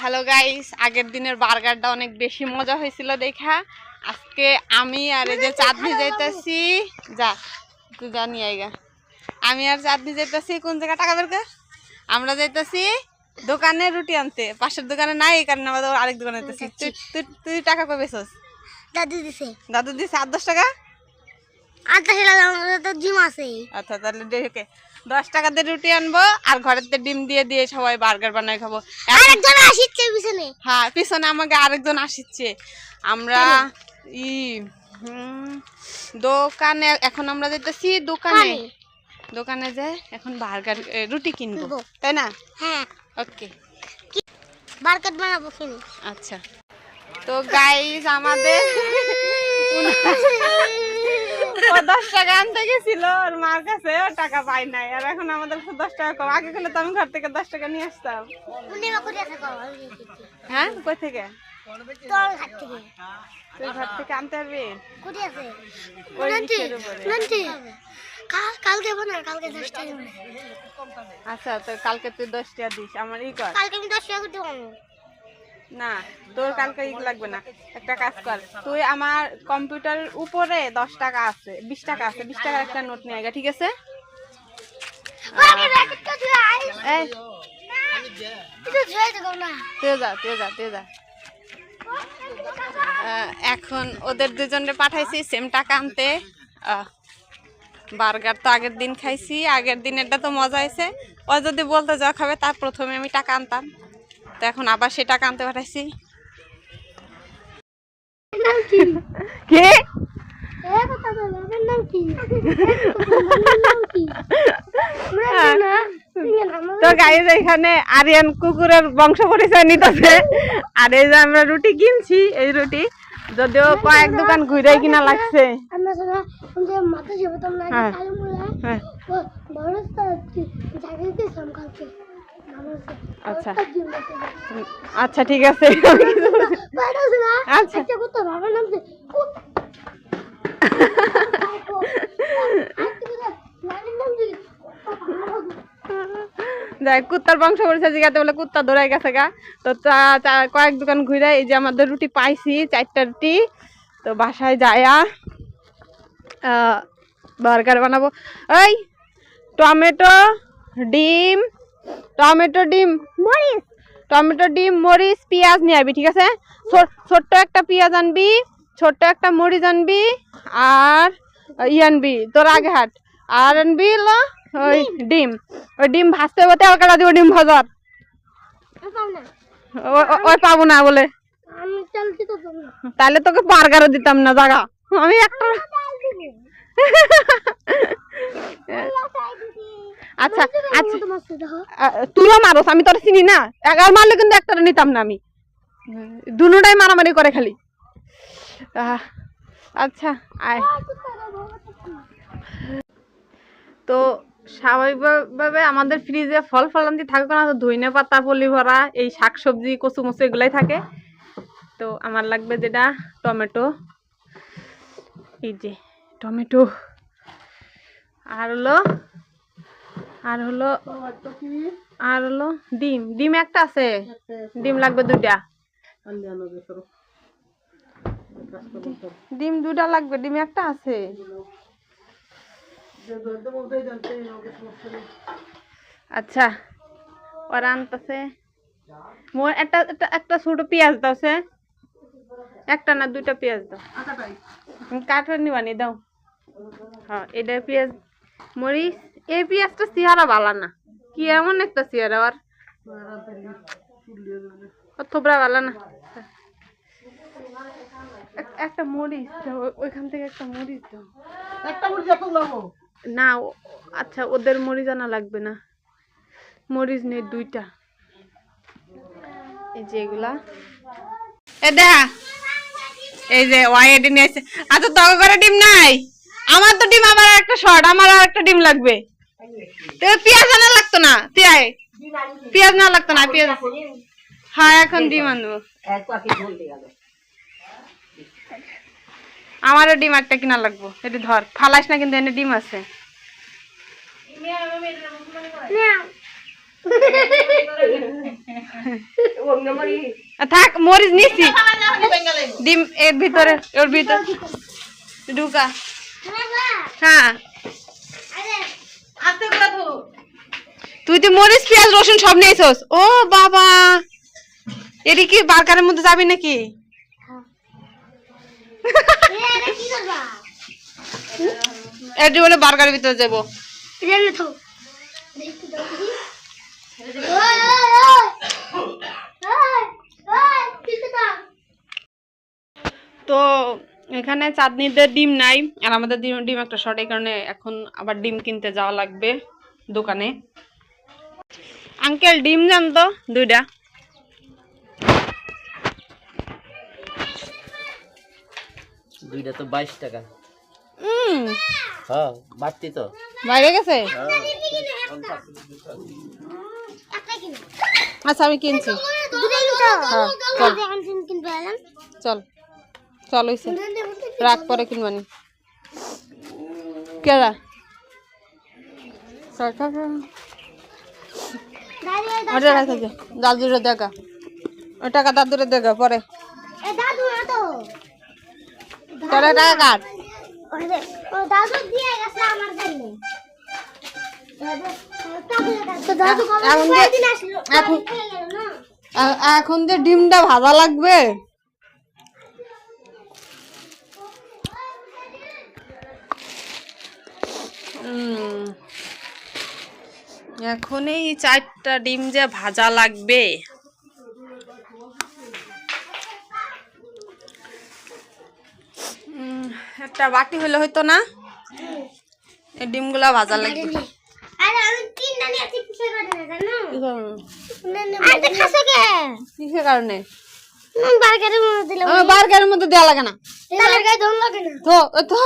Hello guys আগের দিনের বার্গারটা অনেক বেশি মজা হয়েছিল দেখা। আজকে আমি আর এই যে চাঁদনি যাইতেছি। যা তুই জানি আইগা আমি আর চাঁদনি যাইতেছি কোন জায়গা টাকা বেরকে আমরা যাইতেছি দোকানে রুটি আনতে। পাশের দোকানে নাই এই কারণে আমাদের আরেক দোকানে যাইতেছি। তুই তুই তুই টাকা কবে বেছস দাদু দিছে। দাদু দিছে আট দশ টাকা? তো জিম আছে আচ্ছা তাহলে দেখে। দশ টাকা দিয়ে রুটি আনব আর ঘরের ডিম দিয়ে দিয়ে সবাই বার্গার বানাই খাব। এখন- আরেকজন আসিচ্ছে পিছনে। হ্যাঁ পিছনে আমাকে আরেকজন আসছে আমরা ই দোকানে এখন আমরা যেতেছি দোকানে। দোকানে। যে এখন বার্গার রুটি কিনবো। তাই না? হ্যাঁ। ওকে। বারকাট বানাবো কিনে। আচ্ছা। তো গাইস আমাদের ও দশ টাকা আনতে গেছিল ওর মার কাছে ও টাকা পাই নাই। আর এখন আমাদের খুব দশ টাকা কম। আগে করলে তো আমি ঘর থেকে দশ টাকা নিয়ে আসতাম। হ্যাঁ? কই থেকে? তুই ঘর থেকে। আনতে পারবি? কালকে না কালকে দশ টাকা আচ্ছা তো কালকে তুই দশ টাকা দিস। আমার ই কর। কালকে আমি দশ টাকা দেবো। না তোর কালকে ই লাগবে না। একটা কাজ কর তুই আমার কম্পিউটারের উপরে দশ টাকা আছে বিশ টাকা আছে বিশ টাকার একটা নোট নিয়ে আয় ঠিক আছে? এখন ওদের দুজনে পাঠাইছি সেম টাকা আনতে। বার্গার তো আগের দিন খাইছি আগের দিনেরটা তো মজা হয়েছে। ও যদি বলতে যা খাবে তার প্রথমে আমি টাকা আনতাম। তো এখন আবার সে টাকা আনতে পাঠাইছি। কি? তো গাইজ এখানে আরিয়ান কুকুরের বংশ পরিচয় নিতেছে আর এই যে আমরা রুটি কিনছি এই রুটি। যদিও কয়েক দোকান ঘুরে কিনা লাগছে। মাথা আচ্ছা। আচ্ছা ঠিক আছে আচ্ছা। আচ্ছা যে যাই কুত্তার বংশ পরিচয় জিগাতে বলে কুত্তা দৌড়াই গেছে গা তো চা- কয়েক দোকান ঘুরে এই যে আমাদের রুটি পাইছি, চারটা রুটি তো বাসায় যায়া বার্গার বানাবো ওই টমেটো, ডিম টমেটো ডিম। মরিস টমেটো ডিম মরিচ পেঁয়াজ নিয়ে আসবি ঠিক আছে? ছোট্ট একটা পেঁয়াজ আনবি ছোট্ট একটা মরিচ আনবি আর ই আনবি তোর আগে হাট। আর আনবি ওই ডিম। ওই ডিম ভাজতে হবে তেল কাটা দিব ডিম ভাজার। ওই পাবো না বলে। তাহলে তোকে বার্গারও দিতাম না জাগা। আমি একটা আচ্ছা আচ্ছা। তুইও মারোস আমি তোর চিনি না। এগারো মারলে কিন্তু একটা নিতাম না আমি। দুটাই মারামারি করে খালি। আচ্ছা আয়। তো স্বাভাবিকভাবে আমাদের ফ্রিজে ফল ফলান্তি থাকুক না তো ধইনে পাতা পলি ভরা এই শাক সবজি কচু মচু এগুলাই থাকে। তো আমার লাগবে যেটা? টমেটো। এই যে টমেটো। আর হলো আর হলো আর হলো ডিম। ডিম একটা আছে। ডিম লাগবে দুইটা। ডিম দুটা লাগবে ডিম একটা আছে। আচ্ছা ওরা আনতেছে। মোর একটা একটা ছোট পেঁয়াজ দাও সে। একটা না দুইটা পেঁয়াজ দাও। কাঠের নিবানি দাও। হ্যাঁ এটা পেঁয়াজ মরিচ এই পেঁয়াজটা চেহারা ভালো না। কি এমন একটা চেহারা আর থোবরা ভালো না। একটা মরিচ ওইখান থেকে একটা মরিচ দাও। না ও- আচ্ছা ওদের মরিচ আনা লাগবে না। মরিচ নেই দুইটা। এই যে এগুলা। এ দেখা। এই যে ওয়াই ডিম নিয়ে আসছে। আচ্ছা তবে করে ডিম নাই। আমার তো ডিম আমার আর একটা শর্ট আমার আর একটা ডিম লাগবে। পেঁয়াজ আনা লাগতো না। তুই পেঁয়াজ না লাগতো না, পেঁয়াজ। হ্যাঁ এখন ডিম আনব। আমারও ডিম একটা কিনা লাগবো। এটি ধর ফালাইস না কিন্তু এনে ডিম আছে। থাক, মরিচ নিচ্ছি ডিম এর ভিতরে, ওর ভিতরে। ঢুকা। হ্যাঁ। তুই তো মরিচ পেঁয়াজ রসুন সব নিয়েছস। ও বাবা। এটি কি বার্গারের মধ্যে যাবি নাকি? এটি বলে বার্গারের ভিতরে যাব। তো এখানে চাঁদনিদের ডিম নাই আর আমাদের ডিম ডিম একটা শর্ট এই কারণে এখন আবার ডিম কিনতে যাওয়া লাগবে দোকানে আঙ্কেল ডিম জান তো দুইটা দুইটা তো বাইশ টাকা হ্যাঁ বাড়তি তো বাইরে গেছে হ্যাঁ আচ্ছা আমি কিনছি হ্যাঁ, চল চল হইছে। রাগ পরে কিনবানি কেরা ওটা রাখা যে দাদুরে দেখা। ওই টাকা দাদুরে দেখা পরে। তোরা টাকা কাট এখন যে ডিমটা ভাজা লাগবে এখন এই চারটা ডিম যে ভাজা লাগবে। একটা বাটি হলে হয়তো না? এই ডিমগুলা ভাজা লাগবে। কিসের কারণে জানো? কি কারণে? আর তো খাসো কে? কিসের কারণে? বার্গারের মধ্যে দেওয়া লাগে না। তালের গায়ে দম লাগে না। তো তো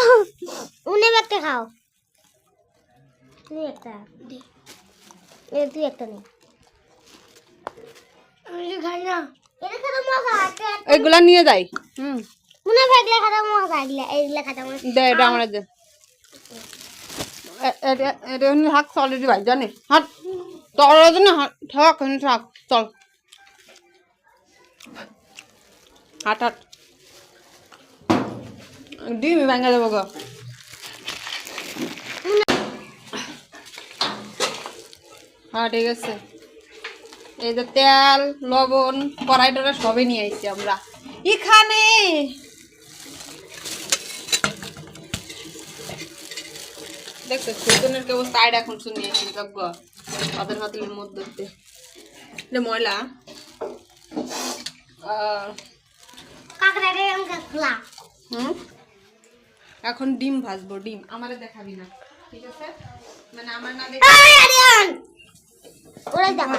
উনি একটা খাও তুই একটা দে এ তুই একটা নে। আমি খাই না। এটা খেতে মজা আছে এগুলা নিয়ে যাই। হুম। মনে হয় এগুলা খেতে মজা এগুলা এগুলা খেতে মজা। দে এটা আমার দে। এটা থাক অলরেডি ভাই জানে হাট তোর জন্য থাক থাক চল। হাট হাট। ডিম ভেঙে দেবো গো। হ্যাঁ ঠিক আছে। এই যে তেল লবণ কড়াই টড়াই সবই নিয়ে আইছি আমরা। এখানে দেখছ সুজনের কেবল সাইড এখন শুনিয়ে যজ্ঞ। পাতের পাতিলের মধ্যে। এটা ময়লা। হুম? এখন ডিম ভাজবো ডিম। আমারে দেখাবি না ঠিক আছে? মানে আমার না দেখে দেখো।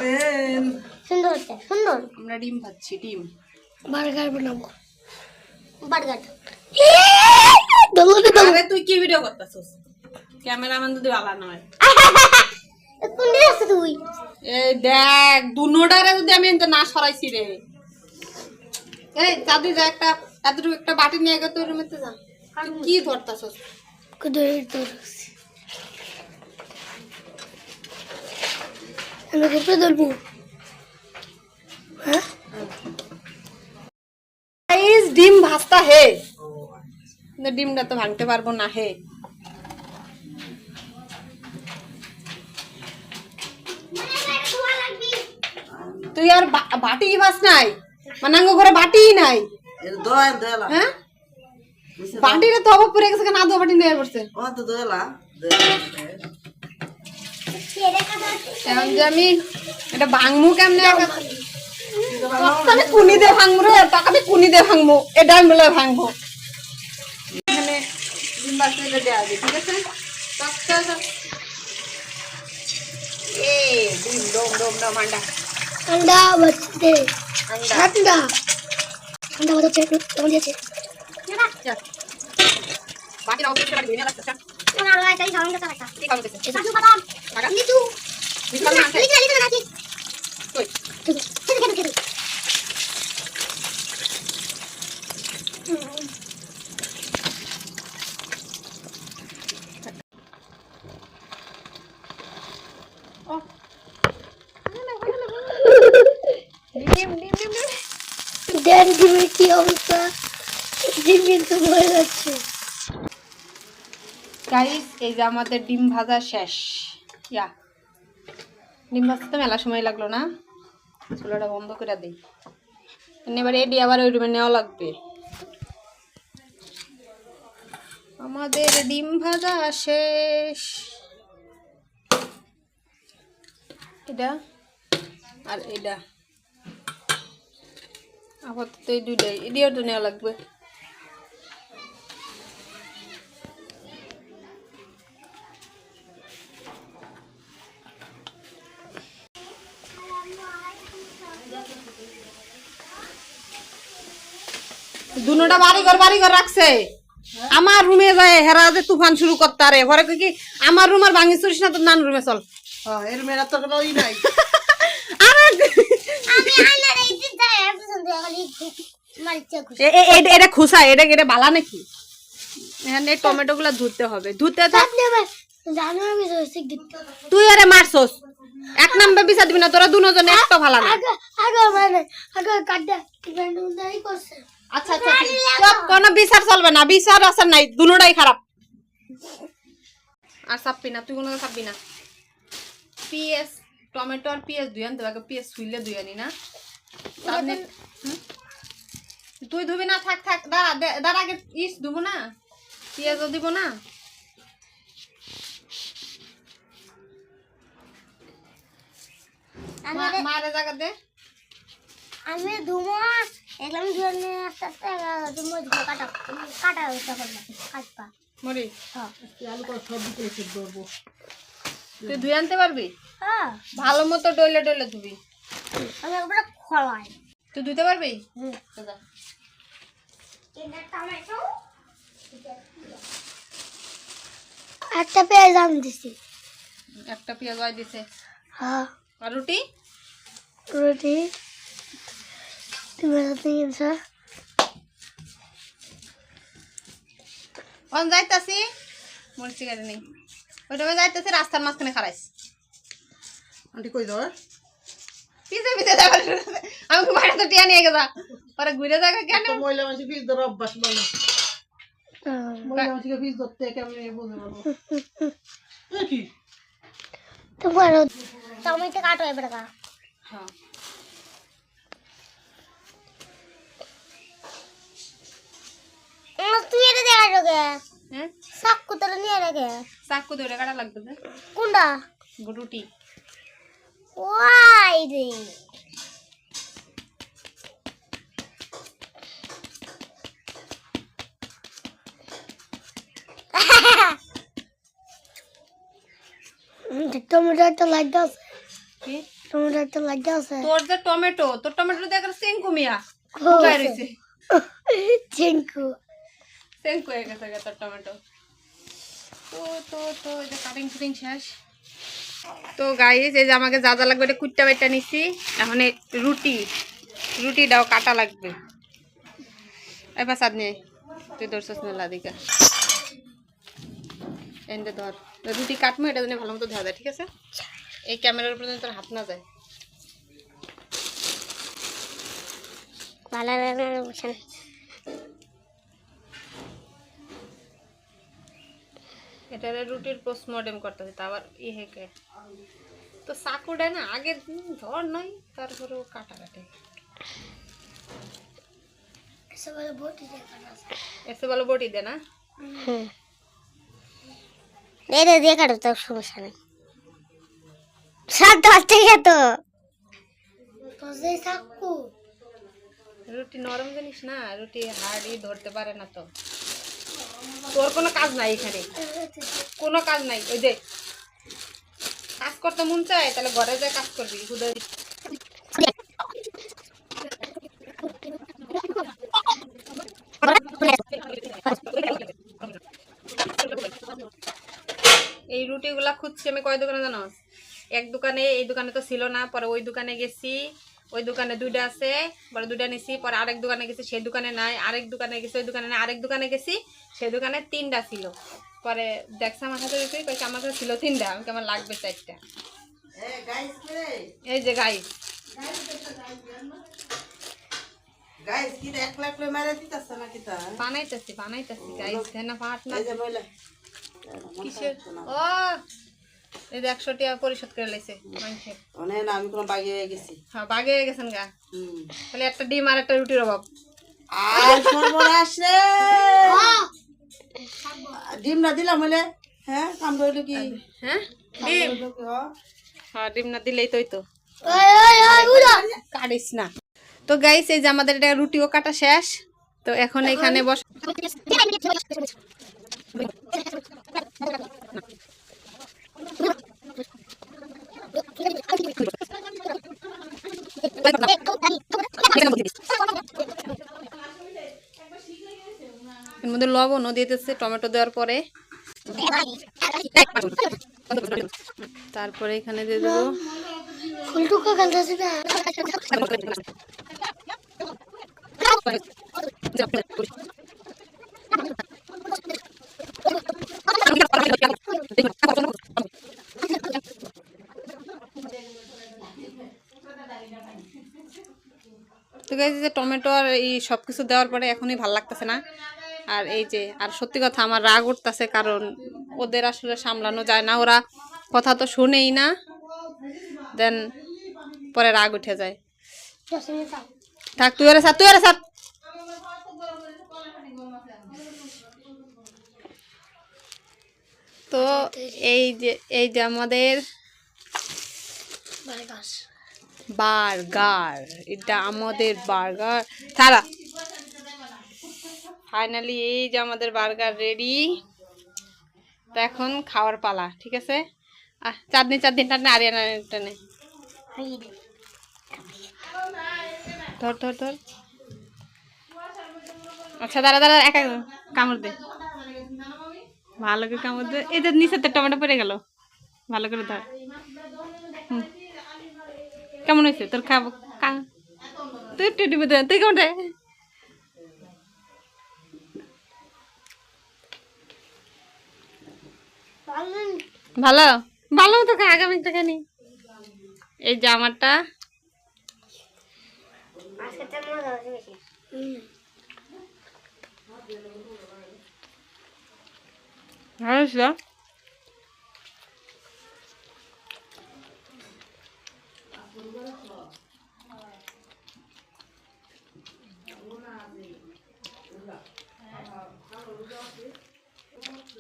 সুন্দর হচ্ছে সুন্দর। আমরা ডিম ভাজছি ডিম। বার্গার বানাবো। বার্গার। তুই কি ভিডিও করতেছিস? ক্যামেরাম্যান যদি ভালো নয়। কোন দিকে আছে তুই? এই দেখ দুনোটারে যদি আমি এনতে না সরাইছি রে। এই চাঁদি যা একটা এতটুকু একটা বাটি নিয়ে গেছে তোর রুমেতে যা। তুই কি ধরতাছস? আমি কোথায় ধরবো হ্যাঁ ডিম ভাজতা হে। ডিমটা তো ভাঙতে পারব না হে। তুই আর বাটি ভাস নাই? মানে আঙ্গ ঘরে বাটি নাই? হ্যাঁ? বাটিরে তো অভাব পড়ে গেছে কেন আধো বাটি নিয়ে পড়ছে ও তো দোলা এখন যে আমি এটা ভাঙমু কেমনে আমি কুনি দিয়ে ভাঙবো রে তাকে আমি কুনি দিয়ে ভাঙবো এটা আমি বলে ভাঙবো। এখানে ডিম দেওয়া ঠিক আছে। এ ডিম ডোম ডোম আন্ডা আন্ডা কেমন দিয়েছে। না না Dan dimiliki Omsa dingin semua langsung. Guys এই যে আমাদের ডিম ভাজা শেষ। ইয়া। ডিম ভাজতে মেলা সময় লাগল না। চুলাটা বন্ধ করে দিই। এবার এডি আবার ওই রুমে নেওয়া লাগবে। আমাদের ডিম ভাজা শেষ। এটা আর এটা। আপাতত এই দুইটাই। এডিও তো নেওয়া লাগবে। দুনোটা বাড়ি ঘর বাড়ি ঘর রাখছে। আমার রুমে যায় হেরা যে তুফান শুরু করতে আরে ঘরে কি? আমার রুম আর ভাঙি চুরিস না তো নান রুমে চল। এ- এটা খুসা এটা এটা বালা নাকি? এখানে টমেটো গুলা ধুতে হবে। ধুতে তুই আরে মারছস। এক নাম্বার বিচার দিবি না তোরা দুজনে একটা ভালো না। আচ্ছা আচ্ছা সব কোনো বিচার চলবে না বিচার আসার নাই দুনোটাই খারাপ। আর চাপবি না তুই কোনো চাপবি না। পিএস টমেটো আর পিএস দুই আনতে আগে পিএস শুইলে দুই আনি না? তুই ধুবি না থাক থাক দাঁড়া দাঁড়া আগে ইস ধুবো না। পিঁয়াজও দিব না। মারে জায়গা দে। আমি ধুমো একদম ধরে আস্তে আস্তে ধুমো কাটা কাটা ওটা করলাম কাটপা মরি হ্যাঁ। তুই ধুই আনতে পারবি? হ্যাঁ। ভালো মতো ডইলে ডইলে ধুবি। আমি একবার খোলাই। তুই ধুতে পারবি? হুম। তো যা। একটা পেঁয়াজ আম দিছি। একটা পেঁয়াজ ওয়াই দিছে। হ্যাঁ। আর রুটি? রুটি। তুমি তিনশো অন যাইতাছি মরিচি গাড়ি নেই। ওইটা যাইতাছি রাস্তার মাঝখানে খারাইস আন্টি কই যাও পিছে পিছে যাবার আমি বাইরে তো টিয়া নিয়ে গেছা। পরে ঘুরে যাবে কেন? তো মহিলা মানুষ ফিস ধরে অভ্যাস মানে মহিলা মানুষকে ফিস ধরতে কেমন বুঝে পারব। এ কি? তোমার টমেটো কাটো এবার কা হ্যাঁ। তুই এটা দেখা ঢোকে হ্যাঁ? চাকু তোরা নিয়ে রেখে চাকু ধরে কাটা লাগবে যে কোনটা? রুটি ওয়াই রে। টমেটো একটা লাগতে আছে। কি? টমেটো একটা লাগতে আছে। তোর যে টমেটো তোর টমেটো রয়েছে? চিঙ্কু সেং হয়ে গেছে তোর টমেটো তো তো তো যে কাটিং ফুটিং শেষ তো গাইস এই যে আমাকে যা যা লাগবে এটা কুট্টা বেটটা নিছি এখন রুটি রুটিটাও কাটা লাগবে এবার সাদ নিয়ে তুই ধরছিস মেলা দিকে এনতে ধর রুটি কাটবো এটা জন্য ভালো মতো ধরা যায় ঠিক আছে এই ক্যামেরার উপরে তোর হাত না যায় ভালো এটা রুটির পোস্টমর্টেম করতেছে তা আবার ই হেকে। তো চাকুটা না আগের দিন ধর নয় তারপরেও কাটা কাটে বটি এসে ভালো বটি দে না? এটা দিয়ে কাটো তো সমস্যা নেই। সাত থেকে তো। রুটি নরম জিনিস না রুটি হাড়ি ধরতে পারে না তো। তোর কোনো কাজ নাই এখানে। কোনো কাজ নাই। ওই যে কাজ করতে মন চায়, তাহলে ঘরে যায় কাজ করবি শুধু এই রুটিগুলা খুঁজছি আমি কয় দোকানে জানো এক দোকানে, এই দোকানে তো ছিল না, পরে ওই দোকানে গেছি। ওই দোকানে দুইটা আছে পরে দুইটা নিছি পরে আরেক দোকানে গেছি সেই দোকানে নাই আরেক দোকানে গেছি ওই দোকানে নাই আরেক দোকানে গেছি সেই দোকানে তিনটা ছিল। পরে দেখছি আমার হাতে রুটি কয়েছে আমার কাছে ছিল তিনটা আমাকে আমার লাগবে চারটা। এই যে গাই বানাইতেছি বানাইতেছি গাইস না পাট না। কিসের? ও! এই যে একশো টাকা পরিশোধ করে লাইছে মানুষের অনেক না আমি কোনো বাগিয়ে গেছি। হ্যাঁ বাগে গেছেন গা। হুম। খালি একটা ডিম আর একটা রুটির অভাব। আর সর্বনাশ রে! ডিম না দিলাম হলে হ্যাঁ কাম রইল কি হ্যাঁ? ডিম? হ্যাঁ ডিম না দিলেই তোই তো কাটিস না। তো গাইস এই যে আমাদের এটা রুটিও কাটা শেষ। তো এখন এখানে বস লবণও দিতেছে টমেটো দেওয়ার পরে। তারপরে এখানে দিয়ে দেবো। তো গাইজ যে টমেটো আর এই সব কিছু দেওয়ার পরে এখনই ভালো লাগতেছে না। আর এই যে আর সত্যি কথা আমার রাগ উঠতেছে কারণ ওদের আসলে সামলানো যায় না ওরা কথা তো শুনেই না। দেন পরে রাগ উঠে যায়। থাক। তুই আরে সাত তুই আরে সাত তো এই যে এই যে আমাদের বার্গার। এটা আমাদের বার্গার। ছাড়া ফাইনালি এই যে আমাদের বার্গার রেডি তো এখন খাওয়ার পালা, ঠিক আছে? চাঁদনি চাঁদনি, টানে, আরিয়ানা টানে। ধর ধর ধর। আচ্ছা দাঁড়া দাঁড়া, একা কামড় দে। ভালো করে কামড় দে। এই যে নিচেতে টমেটো পড়ে গেল। ভালো করে ধর। কেমন হয়েছে? তোর খাব তুই একটু তুই কেমন ভালো? ভালো তো আগামী খানি। এই জামাটা। ভালো ছিল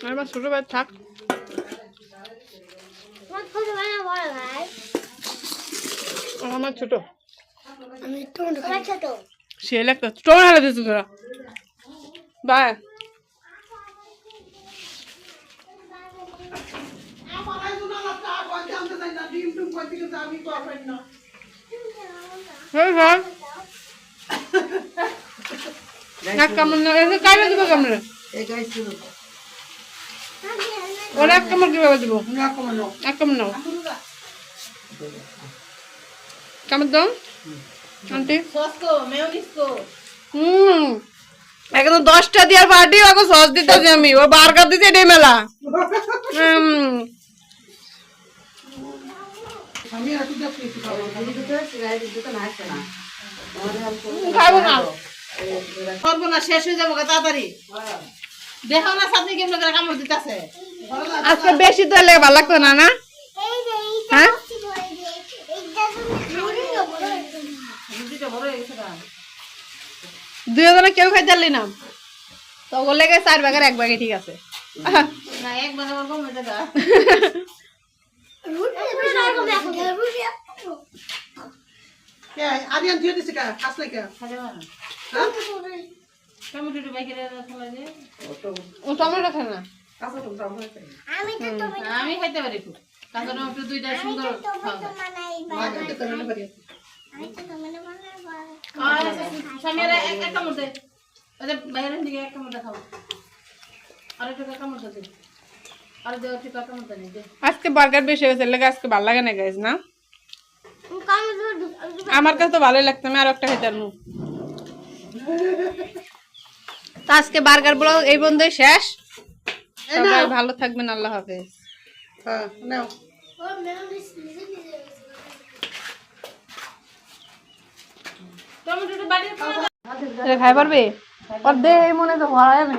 আমার ছোট ভাই থাক তোমার ছোট ভাই না বড় ভাই? আমার ছোট। সে একটা টমেটো হেলে দিচ্ছ তোরা। বাই ডিম টুম কই থেকে আমি করবেন না হ্যাঁ হ্যাঁ এক কামড় এসে কামড়ে ওরা এক কামড় কীভাবে দিব? এক কামড় নাও। কামড় দাও। আন্টি। হুম। একদম দশটা দিয়ার পার্টি ওকে সস দিতেছি আমি। ও বার্গার দিতে এটাই মেলা। হুম। খাব। খাব না। করব না শেষ হয়ে যাব তাড়াতাড়ি। দেখো না সামনে কেমন করে কামড় দিতেছে। আজকে বেশি তো লেগে ভালো লাগতো না না? হ্যাঁ? দুজনে কেউ খাইতে পারলি না? তো লেগে চার ভাগের এক ভাগে ঠিক আছে। না এক কে দিয়ে দিছে কা? আসলে কে? হ্যাঁ? বাইকে যায়। ও টমেটো খায় না? কাঁচা টমেটো আমি তো টমেটো আমি খাইতে পারি খুব কাঁচা টমেটো দুইটা সুন্দর আরে বাইরের দিকে এক কামড় আর একটু কামড় দে আর দে একটু কামড় দে দে আজকে বার্গার বেশি হয়েছে লেগে আজকে ভালো লাগে না গাইজ না? আমার কাছে তো ভালোই লাগতো আমি আর একটা খেতে তো আজকে বার্গার ব্লগ এই বন্ধুই শেষ। সবাই ভালো থাকবেন আল্লাহ হাফেজ। হ্যাঁ নাও। খাই পারবে? ওর দেহে মনে তো ভরায় না।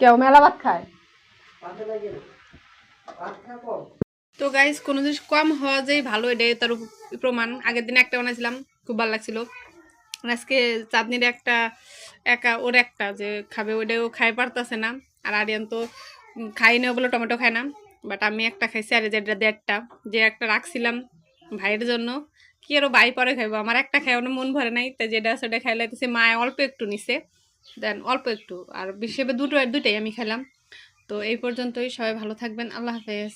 কেউ মেলা ভাত খায়? তো গাইস কোনো জিনিস কম হওয়া যেই ভালো এটাই তার প্রমাণ। আগের দিন একটা বানাইছিলাম, খুব ভালো লাগছিল। আজকে চাঁদনির একটা একা, ওর একটা যে খাবে, ওইটাও খাই পারতেছে না। আর আরিয়ান তো খাই না বলে টমেটো খায় না। বাট আমি একটা খাইছি, আর যেটা দেড়টা যে একটা রাখছিলাম ভাইয়ের জন্য, কি আরও বাই পরে খাইবো? আমার একটা খাই ওর মন ভরে নাই। তাই যেটা সেটা খাইলে সে মা অল্প একটু নিছে। দেন অল্প একটু। আর হিসেবে দুটো, দুইটাই আমি খেলাম তো এই পর্যন্তই, সবাই ভালো থাকবেন। আল্লাহ হাফেজ।